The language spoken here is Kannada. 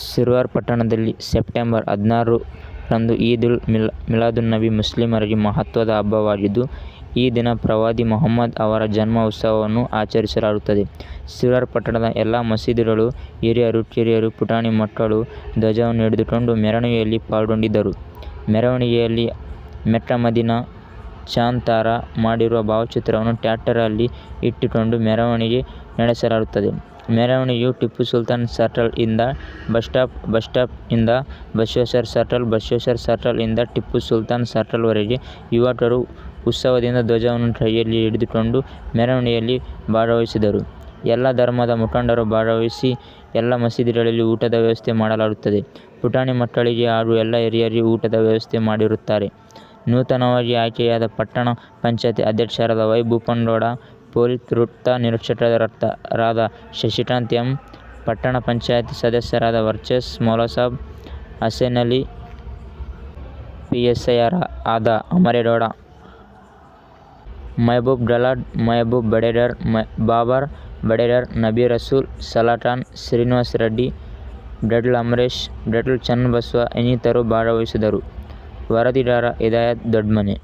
ಸಿರ್ವಾರ್ ಪಟ್ಟಣದಲ್ಲಿ ಸೆಪ್ಟೆಂಬರ್ ಹದಿನಾರು ರಂದು ಈದ್ ಉಲ್ ಮಿಲಾದುನ್ನಬಿ ಮುಸ್ಲಿಮರಿಗೆ ಮಹತ್ವದ ಹಬ್ಬವಾಗಿದ್ದು, ಈ ದಿನ ಪ್ರವಾದಿ ಮೊಹಮ್ಮದ್ ಅವರ ಜನ್ಮ ಉತ್ಸವವನ್ನು ಆಚರಿಸಲಾಗುತ್ತದೆ. ಸಿರ್ವಾರ್ ಪಟ್ಟಣದ ಎಲ್ಲ ಮಸೀದಿಗಳು ಹಿರಿಯರು, ಕಿರಿಯರು, ಪುಟಾಣಿ ಮಕ್ಕಳು ಧ್ವಜವನ್ನು ಹಿಡಿದುಕೊಂಡು ಮೆರವಣಿಗೆಯಲ್ಲಿ ಪಾಲ್ಗೊಂಡಿದ್ದರು. ಮೆರವಣಿಗೆಯಲ್ಲಿ ಮೆಟ್ಟಮದಿನ ಮದೀನಾ ಚಾಂದ್ ತಾರಾ ಮಾಡಿರುವ ಭಾವಚಿತ್ರವನ್ನು ಟ್ಯಾಕ್ಟರಲ್ಲಿ ರಲ್ಲಿ ಇಟ್ಟುಕೊಂಡು ಮೆರವಣಿಗೆ ನಡೆಸಲಾಗುತ್ತದೆ. ಮೆರವಣಿಗೆಯು ಟಿಪ್ಪು ಸುಲ್ತಾನ್ ಸರ್ಕಲ್ ಇಂದ ಬಸ್ ಸ್ಟಾಪ್, ಬಸ್ ಸ್ಟಾಪ್ ಇಂದ ಬಸವೇಶ್ವರ ಸರ್ಕಲ್, ಬಸವೇಶ್ವರ ಸರ್ಕಲ್ ಇಂದ ಟಿಪ್ಪು ಸುಲ್ತಾನ್ ಸರ್ಟಲ್ವರೆಗೆ ಯುವಕರು ಉತ್ಸವದಿಂದ ಧ್ವಜವನ್ನು ಕೈಯಲ್ಲಿ ಹಿಡಿದುಕೊಂಡು ಮೆರವಣಿಗೆಯಲ್ಲಿ ಭಾಗವಹಿಸಿದರು. ಎಲ್ಲ ಧರ್ಮದ ಮುಖಂಡರು ಭಾಗವಹಿಸಿ ಎಲ್ಲ ಮಸೀದಿಗಳಲ್ಲಿ ಊಟದ ವ್ಯವಸ್ಥೆ ಮಾಡಲಾಗುತ್ತದೆ. ಪುಟಾಣಿ ಮಕ್ಕಳಿಗೆ ಹಾಗೂ ಎಲ್ಲ ಹಿರಿಯರಿಗೆ ಊಟದ ವ್ಯವಸ್ಥೆ ಮಾಡಿರುತ್ತಾರೆ. ನೂತನವಾಗಿ ಆಯ್ಕೆಯಾದ ಪಟ್ಟಣ ಪಂಚಾಯತ್ ಅಧ್ಯಕ್ಷರಾದ ವೈ. ಭೂಪನಗೌಡ, ಪೊಲೀಸ್ ವೃತ್ತ ನಿರೀಕ್ಷಕರಾದ ಶಶಿಕಾಂತ್ ಎಂ, ಪಟ್ಟಣ ಪಂಚಾಯಿತಿ ಸದಸ್ಯರಾದ ವರ್ಚಸ್ ಮೌಲಾಸಾಬ್, ಹಸೇನಲಿ, ಪಿಎಸ್ಐ ಆದ ಅಮರೇಗೌಡ, ಮೆಹಬೂಬ್ ಗಲಾಡ್ ಮೆಹಬೂಬ್ ಬಡೇಗರ್, ಬಾಬರ್ ಬಡೇಡರ್ ನಬಿ ರಸೂಲ್, ಸಲಾಖಾನ್, ಶ್ರೀನಿವಾಸ್ ರೆಡ್ಡಿ, ಡಡ್ಲ್ ಅಮರೇಶ್, ಗಡ್ಲ ಚನ್ನಬಸವ ಇನ್ನಿತರರು ಭಾಗವಹಿಸಿದರು. ವರದಿಗಾರ ಹಿದಾಯತ್ ದೊಡ್ಮನೆ.